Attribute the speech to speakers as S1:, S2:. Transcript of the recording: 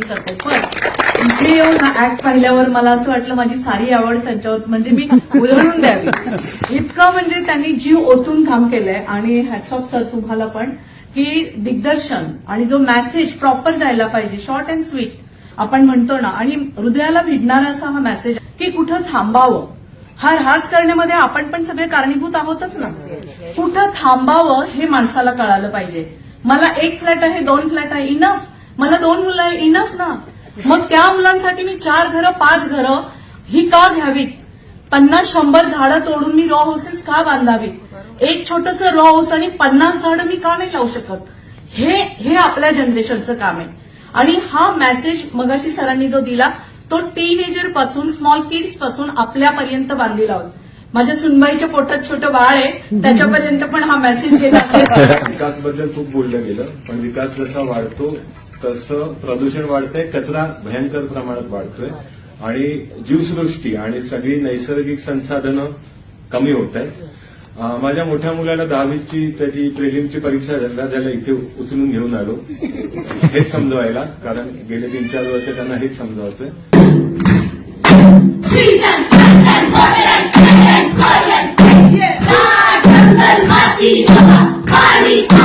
S1: करते पण इथे येऊन हा ऍक्ट पाहिल्यावर मला असं वाटलं माझी सारी आवड त्यांच्यावर म्हणजे मी उधळून द्यावी इतकं म्हणजे त्यांनी जीव ओतून काम केलंय आणि हॅट्स ऑफ सर तुम्हाला पण की दिग्दर्शन आणि जो मेसेज प्रॉपर जायला पाहिजे शॉर्ट अँड स्वीट आपण म्हणतो ना आणि हृदयाला भिडणारा असा हा मेसेज की कुठं थांबावं? हा ऱ्हास करण्यामध्ये आपण पण सगळे कारणीभूत आहोतच ना. कुठं थांबावं हे माणसाला कळालं पाहिजे. मला एक फ्लॅट आहे दोन फ्लॅट आहे इनफ मला दोन मुलं आहे इनफ ना. मग त्या मुलांसाठी मी चार घरं पाच घरं ही का घ्यावीत? पन्नास शंभर झाडं तोडून मी रॉ हाऊसेस का बांधावीत? एक छोटस रॉ हाऊस आणि पन्नास झाडं मी का नाही लावू शकत? हे हे आपल्या जनरेशनचं काम आहे. आणि हा मेसेज मगाशी सरांनी जो दिला तो टीनेजरपासून स्मॉल किड्सपासून आपल्यापर्यंत बांधलेला आहोत माझ्या सुनबाईच्या पोटात छोटं बाळ आहे त्याच्यापर्यंत पण हा मेसेज गेला विकास
S2: विकासबद्दल खूप बोललं गेलं पण विकास जसा वाढतो तसं प्रदूषण वाढतंय कचरा भयंकर प्रमाणात वाढतोय. आणि जीवसृष्टी आणि सगळी नैसर्गिक संसाधनं कमी होत आहेत माझ्या मोठ्या मुलाला दहावीची त्याची प्रेलिमची परीक्षा झाला त्याला इथे उचलून घेऊन आलो. हेच समजवायला कारण गेले तीन चार वर्ष त्यांना हेच समजावतोय
S3: Bali